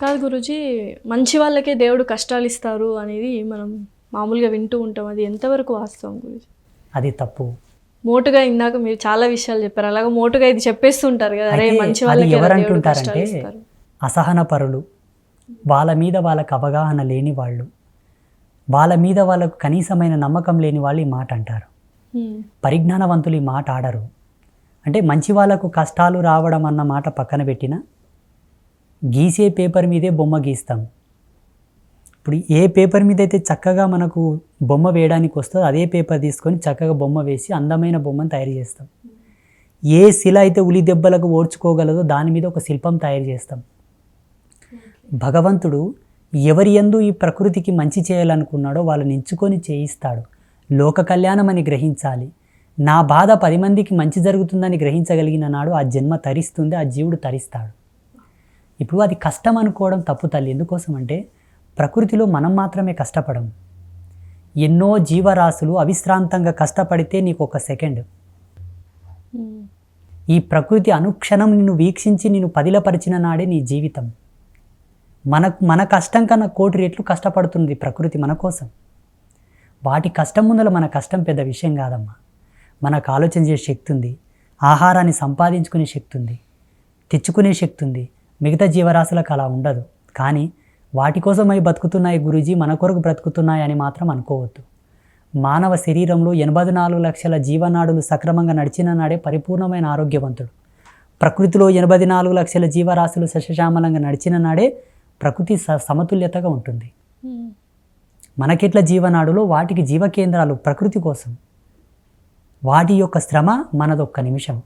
కాదు గురుజీ మంచి వాళ్ళకే దేవుడు కష్టాలు ఇస్తారు అనేది మనం మామూలుగా వింటూ ఉంటాం. అది ఎంతవరకు వాస్తవం గురుజీ? అది తప్పు. మోటుగా ఇందాక మీరు చాలా విషయాలు చెప్పారు. అలాగే మోటుగా ఇది చెప్పేస్తుంటారు కదా అరే మంచి వాళ్ళకి ఎవరు దేవుడు అంటుంటారంటే కష్టాలు ఇస్తారు. అసహన పరులు వాళ్ళ మీద వాళ్ళకు అవగాహన లేని వాళ్ళు. వాళ్ళ మీద వాళ్ళకు కనీసమైన నమ్మకం లేని వాళ్ళు ఈ మాట అంటారు. పరిజ్ఞానవంతులు ఈ మాట ఆడరు. అంటే మంచి వాళ్ళకు కష్టాలు రావడం అన్న మాట పక్కన పెట్టిన గీసే పేపర్ మీదే బొమ్మ గీస్తాం. ఇప్పుడు ఏ పేపర్ మీద అయితే చక్కగా మనకు బొమ్మ వేయడానికి వస్తుందో అదే పేపర్ తీసుకొని చక్కగా బొమ్మ వేసి అందమైన బొమ్మను తయారు చేస్తాం. ఏ శిల అయితే ఉలి దెబ్బలకు ఓడ్చుకోగలదో దాని మీద ఒక శిల్పం తయారు చేస్తాం. భగవంతుడు ఎవరి ఎందు ఈ ప్రకృతికి మంచి చేయాలనుకున్నాడో వాళ్ళని ఎంచుకొని చేయిస్తాడు. లోక కళ్యాణం అని గ్రహించాలి. నా బాధ పది మందికి మంచి జరుగుతుందని గ్రహించగలిగిన నాడు ఆ జన్మ తరిస్తుంది ఆ జీవుడు తరిస్తాడు. ఇప్పుడు అది కష్టం అనుకోవడం తప్పు తల్లి. ఎందుకోసం అంటే ప్రకృతిలో మనం మాత్రమే కష్టపడం. ఎన్నో జీవరాశులు అవిశ్రాంతంగా కష్టపడితే నీకు ఒక సెకండ్. ఈ ప్రకృతి అనుక్షణం నిన్ను వీక్షించి నిన్ను పదిలపరిచిన నాడే నీ జీవితం. మనకు మన కష్టం కన్నా కోటి రెట్లు కష్టపడుతుంది ప్రకృతి మన కోసం. వాటి కష్టం ముందల మన కష్టం పెద్ద విషయం కాదమ్మా. మనకు ఆలోచన చేసే శక్తి ఉంది. ఆహారాన్ని సంపాదించుకునే శక్తి ఉంది. తెచ్చుకునే శక్తి ఉంది. మిగతా జీవరాశులకు అలా ఉండదు. కానీ వాటి కోసం అవి బతుకుతున్నాయి గురూజీ మన కొరకు బ్రతుకుతున్నాయని మాత్రం అనుకోవద్దు. మానవ శరీరంలో ఎనభై నాలుగు లక్షల జీవనాడులు సక్రమంగా నడిచిన నాడే పరిపూర్ణమైన ఆరోగ్యవంతుడు. ప్రకృతిలో ఎనభై నాలుగు లక్షల జీవరాశులు సశశామలంగా నడిచిన నాడే ప్రకృతి స సమతుల్యతగా ఉంటుంది. మనకిట్ల జీవనాడులో? వాటికి జీవకేంద్రాలు ప్రకృతి కోసం. వాటి యొక్క శ్రమ మనదొక్క నిమిషం.